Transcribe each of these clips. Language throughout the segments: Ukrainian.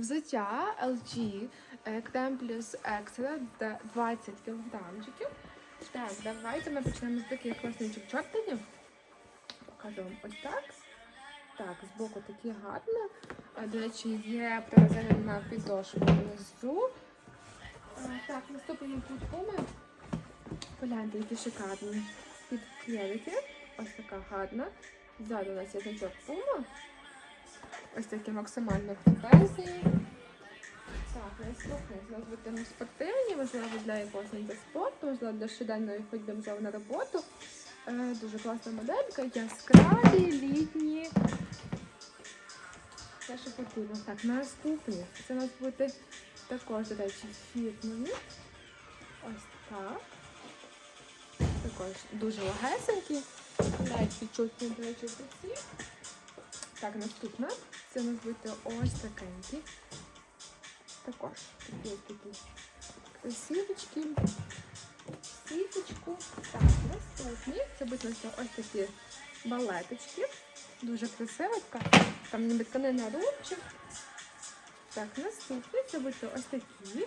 взуття LG Крем плюс Extra 20 кілограмчиків. Так, давайте ми почнемо з таких класничок чортанів. Покажу вам ось так. Так, збоку такі гарні. До речі, є привезення на підошву внизу. Так, наступний тут пуми. Погляньте, які шикарні. Під клєвики. Ось така гарна. Ззаду у нас є значок пума. Ось такі максимально крутезні. Так, наступний у нас буде спортивні, можливо, для якогось ніби спорту, можливо, для щоденної ходьби можливо, на роботу. Е, дуже класна моделька, яскраві, літні. Те, що потрібно. Так, наступні. Це у нас буде також, до речі, фірмові. Ось так. Також дуже легесенькі. Навіть відчутні, до речі, в руці. Так, наступна. Це у нас буде ось такенькі. Також такі ось такі красивочки. Сіточку. Так, наступні. Це будуть ось такі балеточки. Дуже красивочка. Там ніби тканина рубчик. Так, наступні. Це будуть ось такі.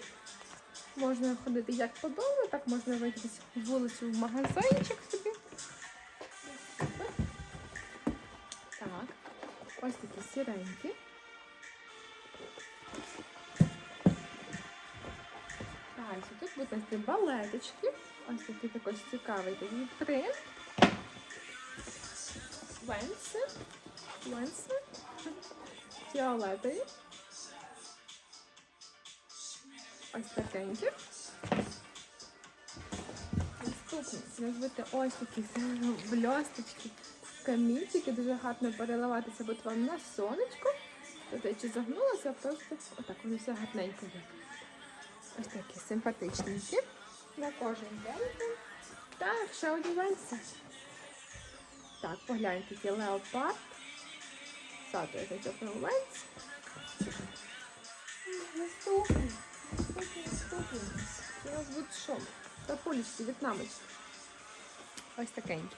Можна ходити як по дому, так можна вийти вулицю в магазинчик собі. Сіренькі. Далі тут будуть ці балеточки. Ось такий також цікавий такий принт. Венси. Венси. Фіолетові. Ось такенькі. Наступні. Це ось такі бльосточки, камінчики, дуже гарно переливатися буде вам на сонечко. Я чи загнулася, просто отак воно все гарненько є. Ось такі симпатичненькі. На кожен день. Так, ще одіваємося. Так, погляньте, який леопард. Ззаду я зачепив ленц. Наступний. Наступний, наступний. У нас буде що? Тапулечки, в'єтнамочки. Ось такенькі.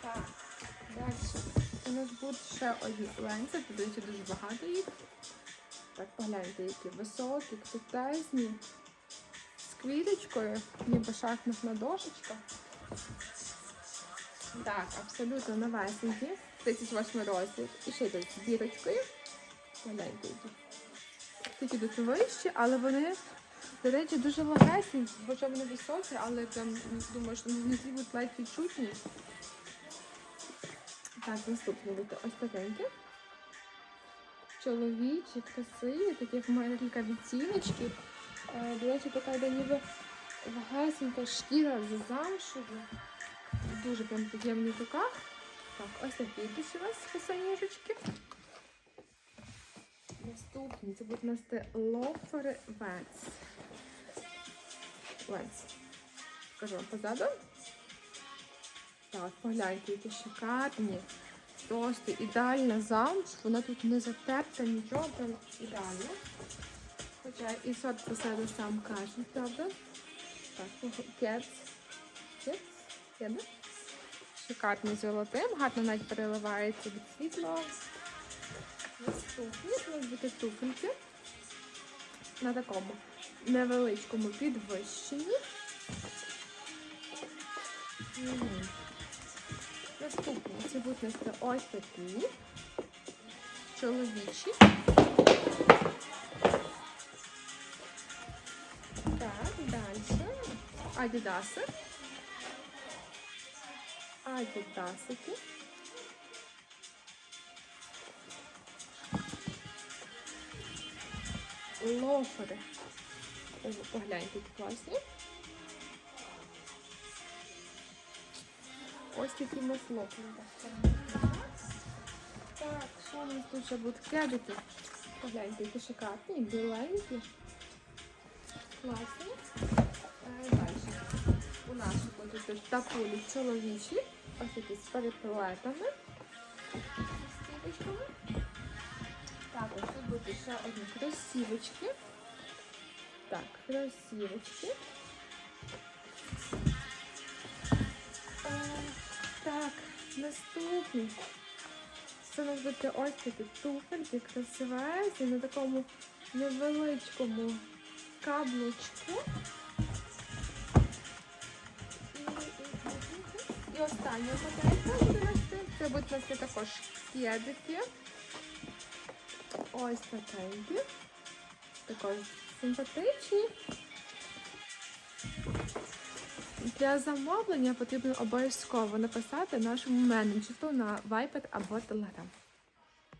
Так, далі. У нас будуть ще одні ленці, тут, дуже багато їх. Так, погляньте, які високі, крутезні. З квіточкою, ніби шахматна дошечка. Так, абсолютно новесенькі. 38 розмір. І ще йдуть з бірочкою. Погляньте, які. Такі йдуть вищі, але вони, до речі, дуже легесенькі, хоча вони високі, але прям думаю, що внизу будуть ледь відчутні. Так, наступні буде ось такенькі. Чоловічі, красиві, такі як маленька відціночки. Е, До речі, така йде ніби легесенька шкіра з замшеву. Дуже прям приємні в руках. Так, ось такі йдуть у нас косоніжечки. Наступні це будуть у нас лофери Венс. Венс. Покажу вам позаду. Так, погляньте, які шикарні. Просто ідеальна замш. Вона тут не затерта, нічого, прям ідеально. Хоча і сорт про себе сам каже, правда? Так, кец. Кец? Кеда? Шикарний золотим, гарно навіть переливається від світла. Наступні у нас туфельки на такому невеличкому підвищенні. Наступні це будуть ось такі чоловічі. Так, далі. Адідаси. Адідасики. Лофери. Погляньте, які класні. Ось такі у нас лофери. Так, що у нас тут ще будуть кедики? Погляньте, які шикарні, біленькі. Класні. Е, Далі. У нас будуть тут тапулі чоловічі. Ось такі з переплетами. З стіпочками. Так, ось тут будуть ще одні кросівочки. Так, кросівочки. Е, Так, наступні. Це нас бути ось такі туфельки красивезні на такому невеличкому каблучку. І, остання моделька буде на це. Будуть нас також кедики. Ось такенькі. Також симпатичні. Для замовлення потрібно обов'язково написати нашому менеджеру на Viber або Telegram.